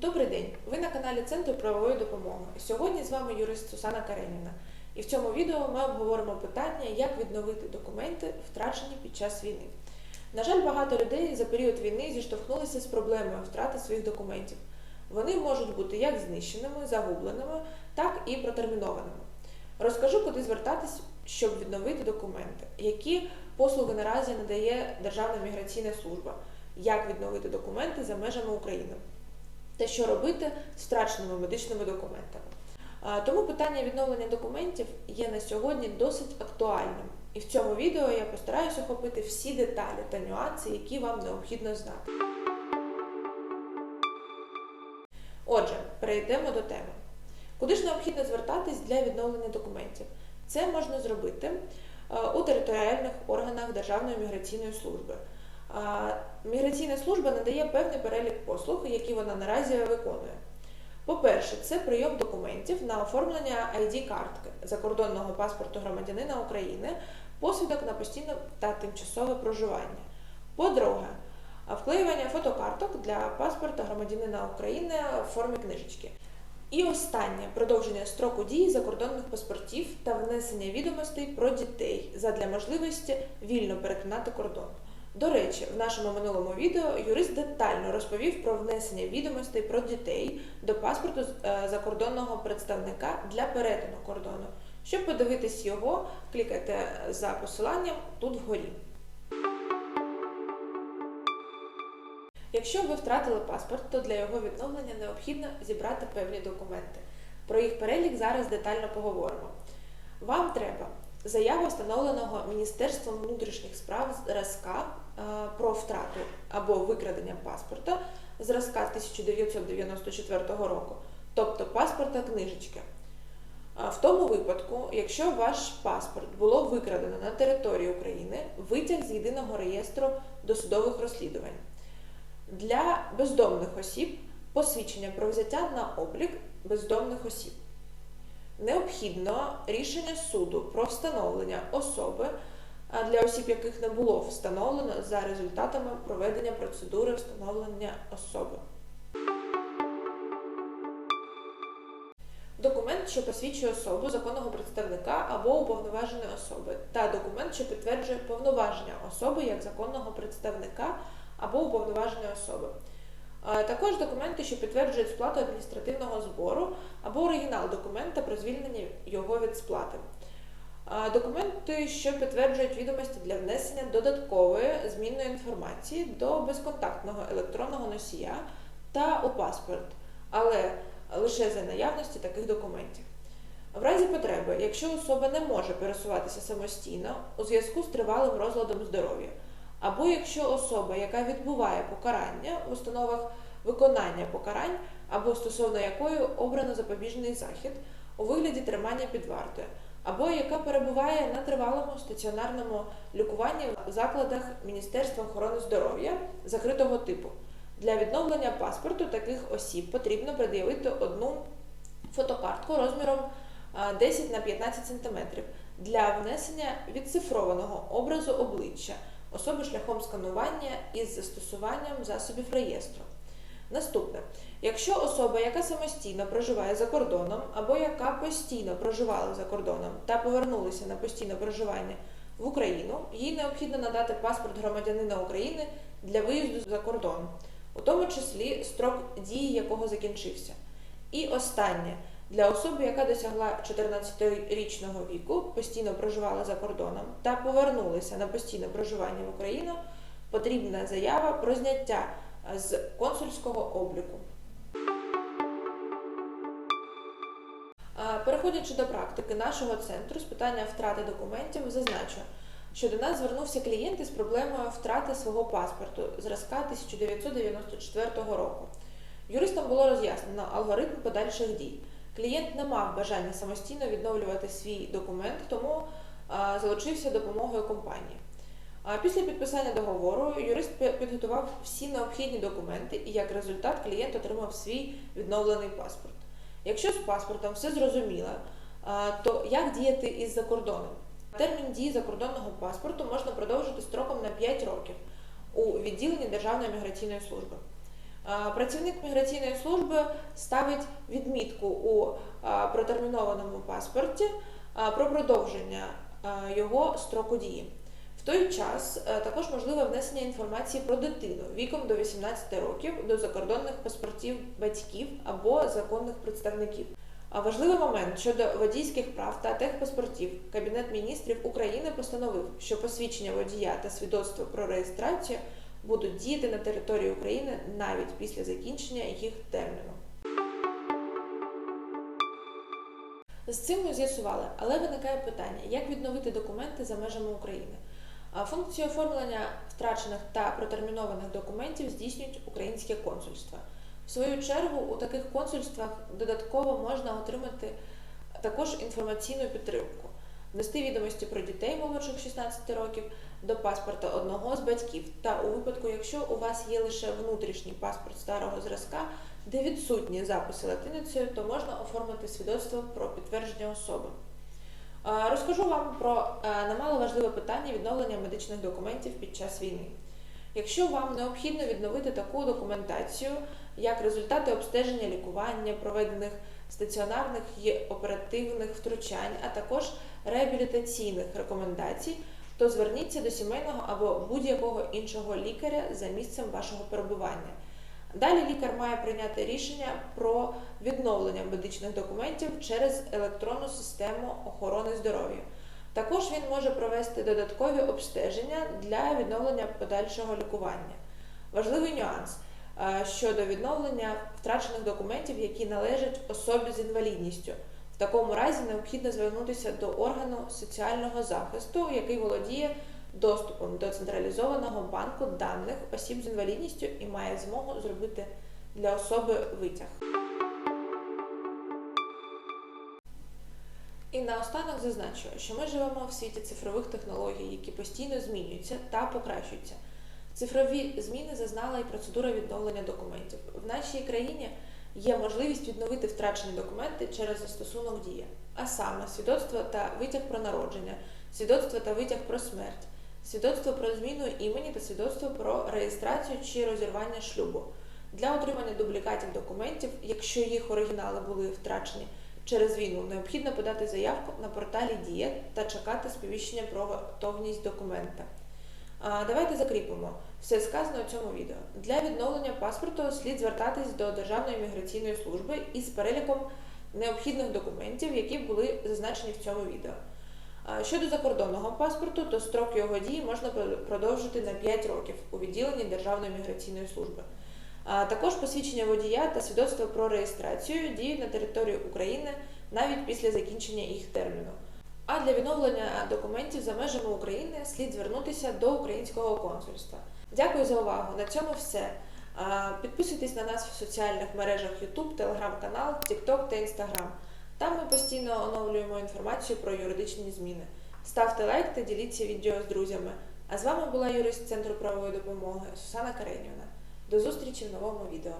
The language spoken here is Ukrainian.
Добрий день! Ви на каналі Центру правової допомоги. Сьогодні з вами юрист Сусана Кареніна. І в цьому відео ми обговоримо питання, як відновити документи, втрачені під час війни. На жаль, багато людей за період війни зіштовхнулися з проблемою втрати своїх документів. Вони можуть бути як знищеними, загубленими, так і протермінованими. Розкажу, куди звертатись, щоб відновити документи, які послуги наразі надає Державна міграційна служба, як відновити документи за межами України та що робити з втраченими медичними документами. Тому питання відновлення документів є на сьогодні досить актуальним. І в цьому відео я постараюся охопити всі деталі та нюанси, які вам необхідно знати. Отже, перейдемо до теми. Куди ж необхідно звертатись для відновлення документів? Це можна зробити у територіальних органах Державної міграційної служби. Міграційна служба надає певний перелік послуг, які вона наразі виконує. По-перше, це прийом документів на оформлення ID-картки закордонного паспорту громадянина України, посвідок на постійне та тимчасове проживання. По-друге, вклеювання фотокарток для паспорта громадянина України в формі книжечки. І останнє продовження строку дії закордонних паспортів та внесення відомостей про дітей задля можливості вільно перетинати кордон. До речі, в нашому минулому відео юрист детально розповів про внесення відомостей про дітей до паспорту е, закордонного представника для перетину кордону. Щоб подивитись його, клікайте за посиланням тут вгорі. Якщо ви втратили паспорт, то для його відновлення необхідно зібрати певні документи. Про їх перелік зараз детально поговоримо. Вам треба заява встановленого Міністерством внутрішніх справ зразка е, про втрату або викрадення паспорта зразка 1994 року, тобто паспорта книжечки. В тому випадку, якщо ваш паспорт було викрадено на території України, витяг з єдиного реєстру досудових розслідувань. Для бездомних осіб посвідчення про взяття на облік бездомних осіб. Необхідно рішення суду про встановлення особи, для осіб, яких не було встановлено за результатами проведення процедури встановлення особи. Документ, що посвідчує особу законного представника або уповноваженої особи, та документ, що підтверджує повноваження особи як законного представника або уповноваженої особи. Також документи, що підтверджують сплату адміністративного збору або оригінал документа про звільнення його від сплати. Документи, що підтверджують відомості для внесення додаткової змінної інформації до безконтактного електронного носія та у паспорт, але лише за наявності таких документів. В разі потреби, якщо особа не може пересуватися самостійно у зв'язку з тривалим розладом здоров'я, або якщо особа, яка відбуває покарання в установах виконання покарань, або стосовно якої обрано запобіжний захід у вигляді тримання під вартою, або яка перебуває на тривалому стаціонарному лікуванні в закладах Міністерства охорони здоров'я закритого типу. Для відновлення паспорту таких осіб потрібно пред'явити одну фотокартку розміром 10 на 15 см для внесення відцифрованого образу обличчя особи шляхом сканування із застосуванням засобів реєстру. Наступне, якщо особа, яка самостійно проживає за кордоном, або яка постійно проживала за кордоном та повернулася на постійне проживання в Україну, їй необхідно надати паспорт громадянина України для виїзду за кордон, у тому числі строк дії якого закінчився. І останнє. Для особи, яка досягла 14-річного віку, постійно проживала за кордоном та повернулася на постійне проживання в Україну, потрібна заява про зняття з консульського обліку. Переходячи до практики нашого центру з питання втрати документів, зазначу, що до нас звернувся клієнт із проблемою втрати свого паспорту зразка 1994 року. Юристам було роз'яснено алгоритм подальших дій. Клієнт не мав бажання самостійно відновлювати свій документ, тому залучився допомогою компанії. Після підписання договору юрист підготував всі необхідні документи, і як результат клієнт отримав свій відновлений паспорт. Якщо з паспортом все зрозуміло, то як діяти із закордоном? Термін дії закордонного паспорту можна продовжити строком на 5 років у відділенні Державної міграційної служби. Е, Працівник міграційної служби ставить відмітку у е, протермінованому паспорті е, про продовження його строку дії. В той час також можливе внесення інформації про дитину віком до 18 років до закордонних паспортів батьків або законних представників. А важливий момент щодо водійських прав та техпаспортів. Кабінет міністрів України постановив, що посвідчення водія та свідоцтво про реєстрацію будуть діяти на території України навіть після закінчення їх терміну. З цим ми з'ясували, але виникає питання, як відновити документи за межами України. Функцію оформлення втрачених та протермінованих документів здійснюють українське консульство. В свою чергу у таких консульствах додатково можна отримати також інформаційну підтримку, внести відомості про дітей молодших 16 років до паспорта одного з батьків, та у випадку, якщо у вас є лише внутрішній паспорт старого зразка, де відсутні записи латиницею, то можна оформити свідоцтво про підтвердження особи. Е, Розкажу вам про е, немало важливе питання відновлення медичних документів під час війни. Якщо вам необхідно відновити таку документацію, як результати обстеження лікування, проведених стаціонарних і оперативних втручань, а також реабілітаційних рекомендацій, то зверніться до сімейного або будь-якого іншого лікаря за місцем вашого перебування. Далі лікар має прийняти рішення про відновлення медичних документів через електронну систему охорони здоров'я. Також він може провести додаткові обстеження для відновлення подальшого лікування. Важливий нюанс е, щодо відновлення втрачених документів, які належать особі з інвалідністю. Такому разі необхідно звернутися до органу соціального захисту, який володіє доступом до централізованого банку даних осіб з інвалідністю і має змогу зробити для особи витяг. І наостанок зазначу, що ми живемо в світі цифрових технологій, які постійно змінюються та покращуються. Цифрові зміни зазнала і процедура відновлення документів. В нашій країні є можливість відновити втрачені документи через застосунок дія, а саме свідоцтво та витяг про народження, свідоцтво та витяг про смерть, свідоцтво про зміну імені та свідоцтво про реєстрацію чи розірвання шлюбу. Для отримання дублікатів документів, якщо їх оригінали були втрачені через війну, необхідно подати заявку на порталі Дія та чекати сповіщення про готовність документа. Давайте закріпимо все сказане у цьому відео. Для відновлення паспорту слід звертатись до Державної міграційної служби із переліком необхідних документів, які були зазначені в цьому відео. Щодо закордонного паспорту, то строк його дії можна продовжити на 5 років у відділенні Державної міграційної служби. А Також посвідчення водія та свідоцтво про реєстрацію діють на території України навіть після закінчення їх терміну. А для відновлення документів за межами України слід звернутися до українського консульства. Дякую за увагу. На цьому все. Підписуйтесь на нас в соціальних мережах YouTube, Telegram канал, TikTok та Instagram. Там ми постійно оновлюємо інформацію про юридичні зміни. Ставте лайк та діліться відео з друзями. А з вами була юрист Центру правової допомоги Сусана Каренівна. До зустрічі в новому відео.